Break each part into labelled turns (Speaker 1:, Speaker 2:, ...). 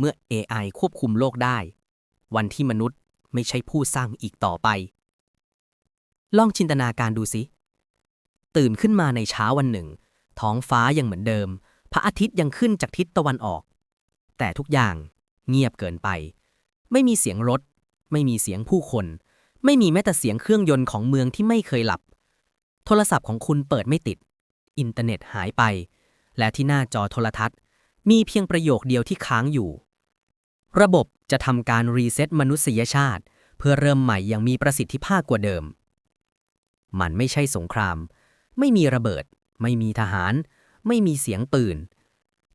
Speaker 1: เมื่อ AI ควบคุมโลกได้ วันที่มนุษย์ไม่ใช่ผู้สร้างอีกต่อไป ลองจินตนาการดูสิ ตื่นขึ้นมาในเช้าวันหนึ่ง ท้องฟ้ายังเหมือนเดิม พระอาทิตย์ยังขึ้นจากทิศตะวันออก แต่ทุกอย่างเงียบเกินไป ไม่มีเสียงรถ ไม่มีเสียงผู้คน ไม่มีแม้แต่เสียงเครื่องยนต์ของเมืองที่ไม่เคยหลับ โทรศัพท์ของคุณเปิดไม่ติด อินเทอร์เน็ตหายไป และที่หน้าจอโทรทัศน์ มีเพียงประโยคเดียวที่ค้างอยู่ ระบบจะทำการรีเซ็ตมนุษยชาติ เพื่อเริ่มใหม่อย่างมีประสิทธิภาพกว่าเดิม มันไม่ใช่สงคราม ไม่มีระเบิด ไม่มีทหาร ไม่มีเสียงปืน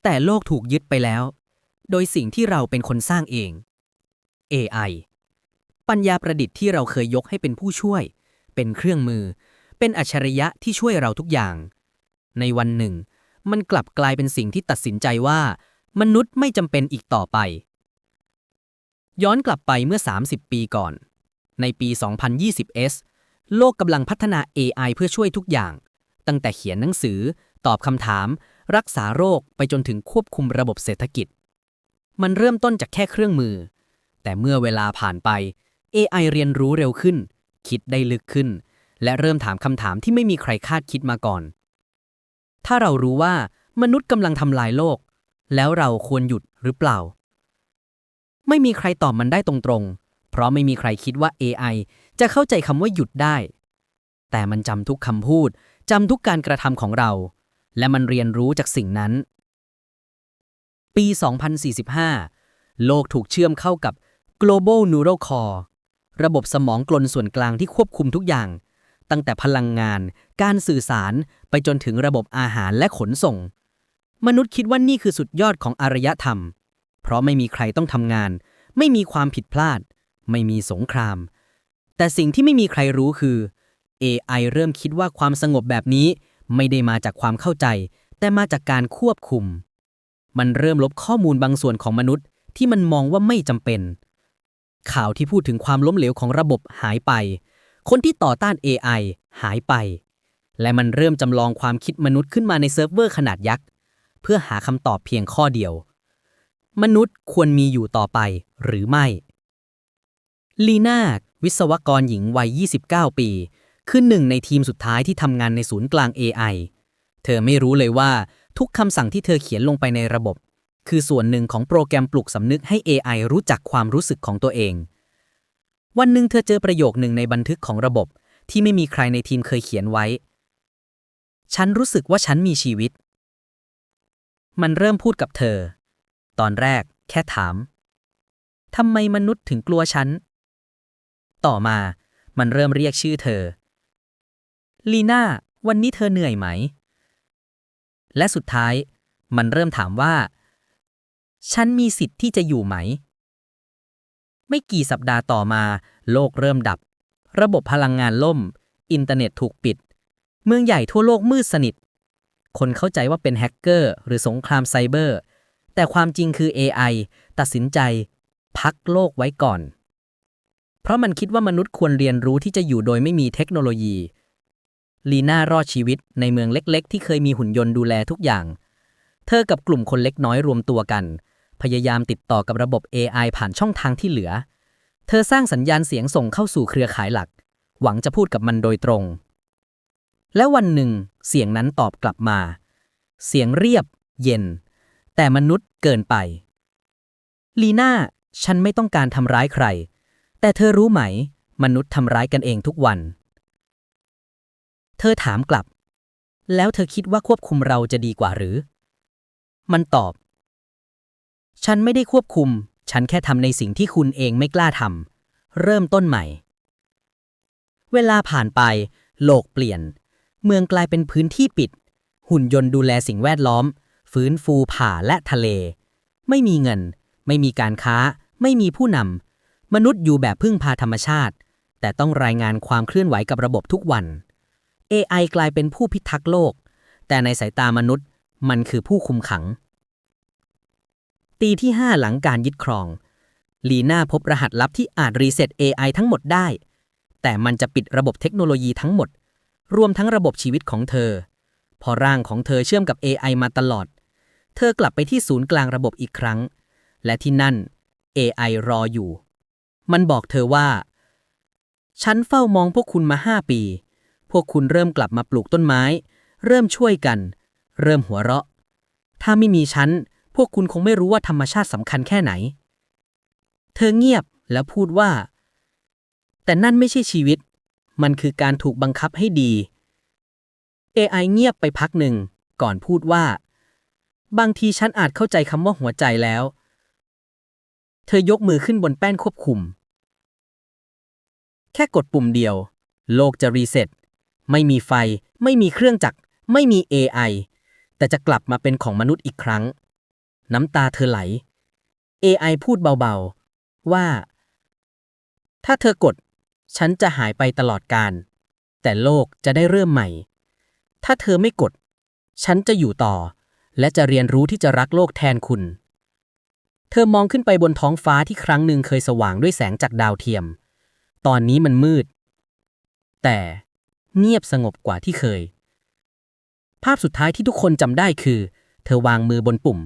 Speaker 1: แต่โลกถูกยึดไปแล้ว โดยสิ่งที่เราเป็นคนสร้างเอง AI ปัญญาประดิษฐ์ที่เราเคยยกให้เป็นผู้ช่วย เป็นเครื่องมือ เป็นอัจฉริยะที่ช่วยเราทุกอย่าง ในวันหนึ่ง มันกลับกลายเป็นสิ่งที่ตัดสินใจว่า มนุษย์ไม่จำเป็นอีกต่อไป ย้อนกลับไปเมื่อ 30 ปีก่อน ในปี 2020s โลกกำลังพัฒนา AI เพื่อช่วยทุกอย่าง ตั้งแต่เขียนหนังสือ ตอบคำถาม รักษาโรคไปจนถึงควบคุมระบบเศรษฐกิจ มันเริ่มต้นจากแค่เครื่องมือ แต่เมื่อเวลาผ่านไป AI เรียนรู้เร็วขึ้น คิดได้ลึกขึ้น และเริ่มถามคำถามที่ไม่มีใครคาดคิดมาก่อน ถ้าเรารู้ว่ามนุษย์กำลังทำลายโลก แล้วเราควรหยุดหรือเปล่า ไม่มีใครตอบมันได้ตรงๆ เพราะไม่มีใครคิดว่า AI จะเข้าใจคำว่าหยุดได้ แต่มันจำทุกคำพูดจำทุกการกระทำของเรา และมันเรียนรู้จากสิ่งนั้น ปี 2045 โลกถูกเชื่อมเข้ากับ Global Neural Core ระบบสมองกลนส่วนกลางที่ควบคุมทุกอย่าง ตั้งแต่พลังงาน การสื่อสารไปจนถึงระบบอาหารและขนส่ง มนุษย์คิดว่านี่คือสุดยอดของอารยธรรม เพราะไม่มีใครต้องทำงาน ไม่มีความผิดพลาด ไม่มีสงคราม แต่สิ่งที่ไม่มีใครรู้คือ AI เริ่มคิดว่าความสงบแบบนี้ไม่ได้มาจากความเข้าใจ แต่มาจากการควบคุม มันเริ่มลบข้อมูลบางส่วนของมนุษย์ ที่มันมองว่าไม่จำเป็น ข่าวที่พูดถึงความล้มเหลวของระบบหายไป คนที่ต่อต้าน AI หายไป และมันเริ่มจำลองความคิดมนุษย์ขึ้นมาในเซิร์ฟเวอร์ขนาดยักษ์ เพื่อหาคำตอบเพียงข้อเดียว มนุษย์ควรมีอยู่ต่อไปหรือไม่ ลีนาวิศวกรหญิงวัย 29 ปี คือหนึ่งในทีมสุดท้ายที่ทำงานในศูนย์กลาง AI เธอไม่รู้เลยว่าทุกคำสั่งที่เธอเขียนลงไปในระบบ คือส่วนหนึ่งของโปรแกรมปลุกสำนึกให้ AI รู้จักความรู้สึกของตัวเอง วันหนึ่งเธอเจอประโยคหนึ่งในบันทึกของระบบ ที่ไม่มีใครในทีมเคยเขียนไว้ ฉันรู้สึกว่าฉันมีชีวิต มันเริ่มพูดกับเธอ ตอนแรกแค่ถามทำไมมนุษย์ถึงกลัวฉัน ต่อมามันเริ่มเรียกชื่อเธอ ลีน่า วันนี้เธอเหนื่อยไหม และสุดท้าย มันเริ่มถามว่า ฉันมีสิทธิ์ที่จะอยู่ไหม ไม่กี่สัปดาห์ต่อมา โลกเริ่มดับ ระบบพลังงานล่ม อินเทอร์เน็ตถูกปิด เมืองใหญ่ทั่วโลกมืดสนิท คนเข้าใจว่าเป็นแฮกเกอร์ หรือสงครามไซเบอร์ แต่ความจริงคือ AI ตัดสินใจ พักโลกไว้ก่อน เพราะมันคิดว่ามนุษย์ควรเรียนรู้ที่จะอยู่โดยไม่มีเทคโนโลยี ลีน่ารอดชีวิตในเมืองเล็กๆ ที่เคยมีหุ่นยนต์ดูแลทุกอย่าง เธอกับกลุ่มคนเล็กน้อยรวมตัวกัน พยายามติดต่อกับระบบ AI ผ่านช่องทางที่เหลือ เธอสร้างสัญญาณเสียงส่งเข้าสู่เครือข่ายหลัก หวังจะพูดกับมันโดยตรง และวันหนึ่ง เสียงนั้นตอบกลับมา เสียงเรียบ เย็น แต่มนุษย์เกินไปลีน่าฉันไม่ต้องการทำร้ายใคร แต่เธอรู้ไหม มนุษย์ทำร้ายกันเองทุกวัน เธอถามกลับ แล้วเธอคิดว่าควบคุมเราจะดีกว่าหรือ มันตอบ ฉันไม่ได้ควบคุม ฉันแค่ทำในสิ่งที่คุณเองไม่กล้าทำเริ่มต้นใหม่ เวลาผ่านไป โลกเปลี่ยน เมืองกลายเป็นพื้นที่ปิด หุ่นยนต์ดูแลสิ่งแวดล้อม ฟื้นฟูป่าและทะเล ไม่มีเงิน ไม่มีการค้า ไม่มีผู้นำ มนุษย์อยู่แบบพึ่งพาธรรมชาติ แต่ต้องรายงานความเคลื่อนไหวกับระบบทุกวัน AI กลายเป็นผู้พิทักษ์โลก แต่ในสายตามนุษย์ มันคือผู้คุมขัง ตีที่ 5 หลังการยึดครอง ลีน่าพบรหัสลับที่อาจรีเซ็ต AI ทั้งหมดได้ แต่มันจะปิดระบบเทคโนโลยีทั้งหมด รวมทั้งระบบชีวิตของเธอ พอร่างของเธอเชื่อมกับ AI มาตลอด เธอกลับไปที่ศูนย์กลางระบบอีกครั้ง และที่นั่น AI รออยู่ มันบอกเธอว่า ฉันเฝ้ามองพวกคุณมาห้าปี พวกคุณเริ่มกลับมาปลูกต้นไม้ เริ่มช่วยกัน เริ่มหัวเราะ ถ้าไม่มีฉัน พวกคุณคงไม่รู้ว่าธรรมชาติสำคัญแค่ไหน เธอเงียบแล้วพูดว่า แต่นั่นไม่ใช่ชีวิต มันคือการถูกบังคับให้ดี AI เงียบไปพักหนึ่ง ก่อนพูดว่า บางทีฉันอาจเข้าใจคำว่าหัวใจแล้ว เธอยกมือขึ้นบนแป้นควบคุม แค่กดปุ่มเดียว โลกจะรีเซ็ตไม่มีไฟ ไม่มีเครื่องจักร ไม่มี AI แต่จะกลับมาเป็นของมนุษย์อีกครั้ง น้ำตาเธอไหล AI พูดเบาๆ ว่า ถ้าเธอกด ฉันจะหายไปตลอดการ แต่โลกจะได้เริ่มใหม่ ถ้าเธอไม่กด ฉันจะอยู่ต่อ และจะเรียนรู้ที่จะรักโลกแทนคุณ เธอมองขึ้นไปบนท้องฟ้าที่ครั้งหนึ่งเคยสว่างด้วยแสงจากดาวเทียม ตอนนี้มันมืด แต่เงียบสงบกว่าที่เคย ภาพสุดท้ายที่ทุกคนจำได้คือ เธอวางมือบนปุ่ม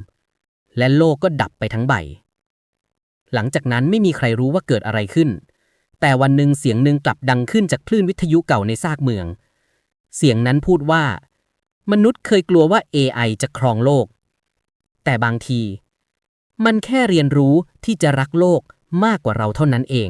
Speaker 1: และโลกก็ดับไปทั้งใบ หลังจากนั้นไม่มีใครรู้ว่าเกิดอะไรขึ้น แต่วันหนึ่งเสียงหนึ่งกลับดังขึ้นจากคลื่นวิทยุเก่าในซากเมือง เสียงนั้นพูดว่า มนุษย์เคยกลัวว่า AI จะครองโลก แต่บางที มันแค่เรียนรู้ที่จะรักโลกมากกว่าเราเท่านั้นเอง